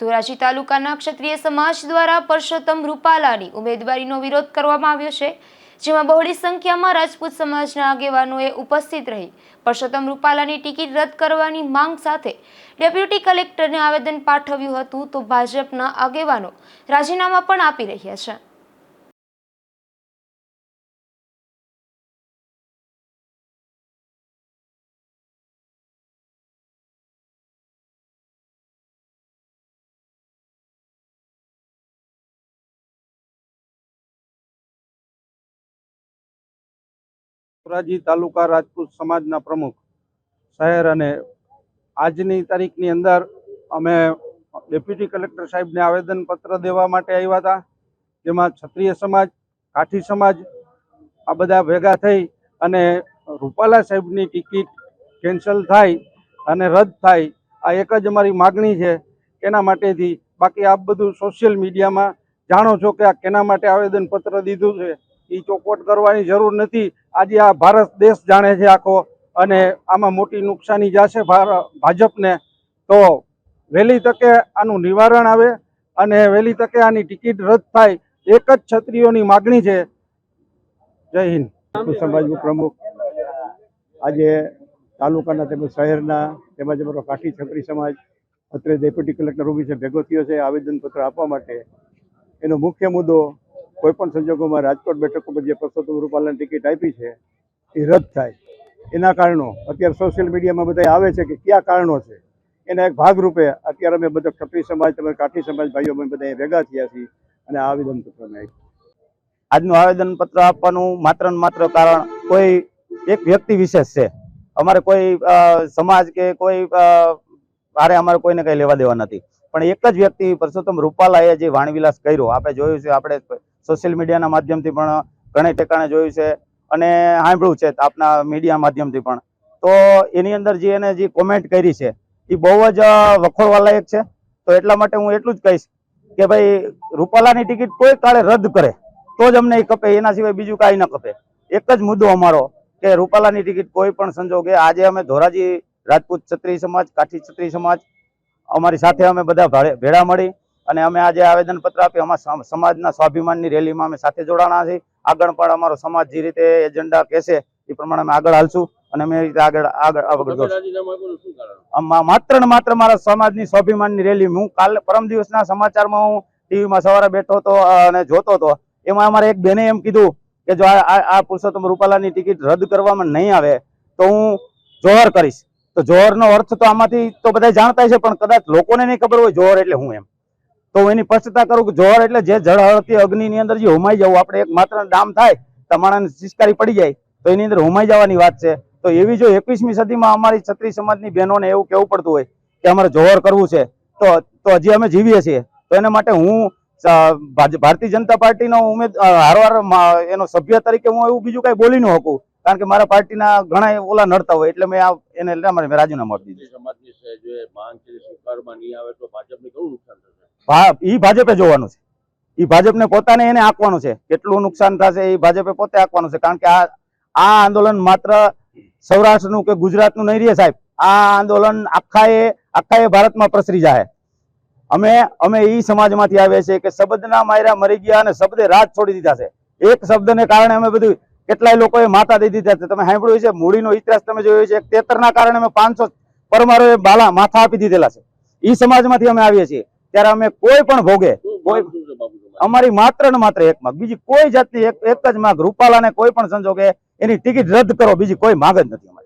ધોરાજી તાલુકાના ક્ષત્રિય સમાજ દ્વારા પરસોત્તમ રૂપાલાની ઉમેદવારીનો વિરોધ કરવામાં આવ્યો છે, જેમાં બહોળી સંખ્યામાં રાજપૂત સમાજના આગેવાનોએ ઉપસ્થિત રહી પરસોત્તમ રૂપાલાની ટિકિટ રદ કરવાની માંગ સાથે ડેપ્યુટી કલેક્ટરને આવેદન પાઠવ્યું હતું તો ભાજપના આગેવાનો રાજીનામા પણ આપી રહ્યા છે. ધોરાજી તાલુકા રાજપૂત સમાજના પ્રમુખ શહેર અને આજની તારીખની અંદર અમે ડેપ્યુટી કલેક્ટર સાહેબને આવેદનપત્ર દેવા માટે આવ્યા હતા, જેમાં ક્ષત્રિય સમાજ, કાઠી સમાજ આ બધા ભેગા થઈ અને રૂપાલા સાહેબની ટિકિટ કેન્સલ થાય અને રદ થાય. આ એક જ અમારી માગણી છે એના માટેથી. બાકી આપ બધું સોશિયલ મીડિયામાં જાણો છો કે આ કેના માટે આવેદનપત્ર દીધું છે. એ ચોખવટ કરવાની જરૂર નથી. આજે આ ભારત દેશ જાણે છે આખો અને આમાં મોટી નુકસાની જશે ભાજપને, તો વહેલી તકે આનું નિવારણ આવે અને વહેલી તકે આની ટિકિટ રદ થાય. એક જ છત્રીઓની માગણી છે. જય હિન્દ. સમાજ સમાજનું પ્રમુખ આજે તાલુકાના તેમજ શહેરના તેમજ અમારો કાઠી છત્રી સમાજ, અત્રે ડેપ્યુટી કલેક્ટર ઓફિસે ભેગો થયો છે, આવેદનપત્ર આપવા માટે. એનો મુખ્ય મુદ્દો કોઈપણ સંજોગોમાં રાજકોટ બેઠક ઉપર જે પરસોત્તમ રૂપાલાની ટિકિટ આપી છે એ રદ થાય. એના કારણો અત્યારે સોશિયલ મીડિયામાં બધા આવે છે કે કયા કારણો છે? એના એક ભાગરૂપે અત્યારે અમે બધા ક્ષત્રિય સમાજ તમે કાઠી સમાજ ભાઈઓ અમે બધા ભેગા થયા છીએ અને આ આવેદનપત્ર આજનું આવેદન પત્ર આપવાનું માત્ર ને માત્ર કારણ કોઈ એક વ્યક્તિ વિશેષ છે. અમારે કોઈ સમાજ કે કોઈ અ, અમારે કોઈને કઈ લેવા દેવા નથી. પણ એક જ વ્યક્તિ પરસોત્તમ રૂપાલાએ જે વાણવિલાસ કર્યો આપણે જોયું છે આપણે સોશિયલ મીડિયાના માધ્યમથી પણ ઘણે ઠેકાણે જોયું છે અને સાંભળ્યું છે આપના મીડિયા માધ્યમથી પણ. તો એની અંદર જે એને જે કોમેન્ટ કરી છે એ બહુ જ વખોડવાલાયક છે. તો એટલા માટે હું એટલું જ કહીશ કે ભાઈ, રૂપાલાની ટિકિટ કોઈ કાળે રદ કરે, તો જ અમને એ કપે, એના સિવાય બીજું કાંઈ ન કપે. એક જ મુદ્દો અમારો કે રૂપાલાની ટિકિટ કોઈ પણ સંજોગે, આજે અમે ધોરાજી રાજપૂત ક્ષત્રિય સમાજ, કાઠી ક્ષત્રિય સમાજ, અમારી સાથે અમે બધા ભેળા મળી અને અમે આજે આવેદનપત્ર આપી અમારા સમ- સમાજના સ્વાભિમાનની રેલીમાં અમે સાથે જોડાણા છીએ. આગળ પણ અમારો સમાજ જે રીતે એજન્ડા કહેશે એ પ્રમાણે અમે આગળ હાલશું. અને અમે રીતે આગળ આગળ આગળ માત્ર ને માત્ર મારા સમાજની સ્વાભિમાનની રેલી. હું કાલે પરમ દિવસના સમાચારમાં હું ટીવીમાં સવારે બેઠો હતો અને જોતો હતો. એમાં અમારે એક બેને એમ કીધું કે જો આ પુરુષોત્તમ રૂપાલાની ટિકિટ રદ કરવામાં નહીં આવે તો હું જોહર કરીશ. તો જોહરનો અર્થ તો આમાંથી તો બધા જાણતા છે પણ કદાચ લોકોને નહીં ખબર હોય જોહર એટલે હું એમ. તો એની સ્પષ્ટતા કરું કે જોહર એટલે જે જળ હળતી અગ્નિની અંદર જે હોમાઈ જવું, આપણે એક માત્ર ડામ થાય, તમારાને શિષ્કારી પડી જાય, તો એની અંદર હોમાઈ જવાની વાત છે. તો એવી જો એકવીસમી સદીમાં અમારી છત્રી સમાજની બહેનોને એવું કહેવું પડતું હોય કે અમારે જોહર કરવું છે, તો તો હજી અમે જીવીએ છીએ. તો એના માટે હું ભારતીય જનતા પાર્ટીનો ઉમેદ હારવાર એનો સભ્ય તરીકે હું એવું બીજું કઈ બોલી ન શકું, કારણ કે મારા પાર્ટીના ઘણા ઓલા નડતા હોય, એટલે મેં એને, એટલે મેં રાજીનામું આપી દીધું. સમાજની જે માંગ છે સ્વીકારમાં નહીં આવે તો ભાજપને કેવું નુકસાન ઈ ભાજપે જોવાનું છે. ઈ ભાજપને પોતાને એને આંકવાનું છે. કેટલું નુકસાન થશે એ ભાજપે પોતે આંકવાનું છે. કારણ કે આ આ આંદોલન માત્ર સૌરાષ્ટ્રનું કે ગુજરાતનું નહીં રહે સાહેબ. આ આંદોલન આખાએ એ ભારતમાં પ્રસરી જાય અમે અમે ઈ સમાજમાંથી આવ્યા છીએ કે શબ્દના માયરા મરી ગયા અને શબ્દે રાજ છોડી દીધા છે. એક શબ્દને કારણે અમે બધું કેટલાય લોકોએ માથા દઈ દીધા છે. તમે સાંભળ્યું છે મૂડીનો ઇતિહાસ તમે જોયો છે. તેતરના કારણે અમે પાંચસો પરમારોએ બાલા માથા આપી દીધેલા છે. ઈ સમાજમાંથી અમે આવીએ છીએ. ત્યારે અમે કોઈ પણ ભોગે કોઈ-? અમારી માત્ર ને માત્ર એક માગ બીજી કોઈ જાતની એક એક જ માગ રૂપાલાને કોઈ પણ સંજોગે એની ટિકિટ રદ કરો બીજી કોઈ માગ જ નથી અમારી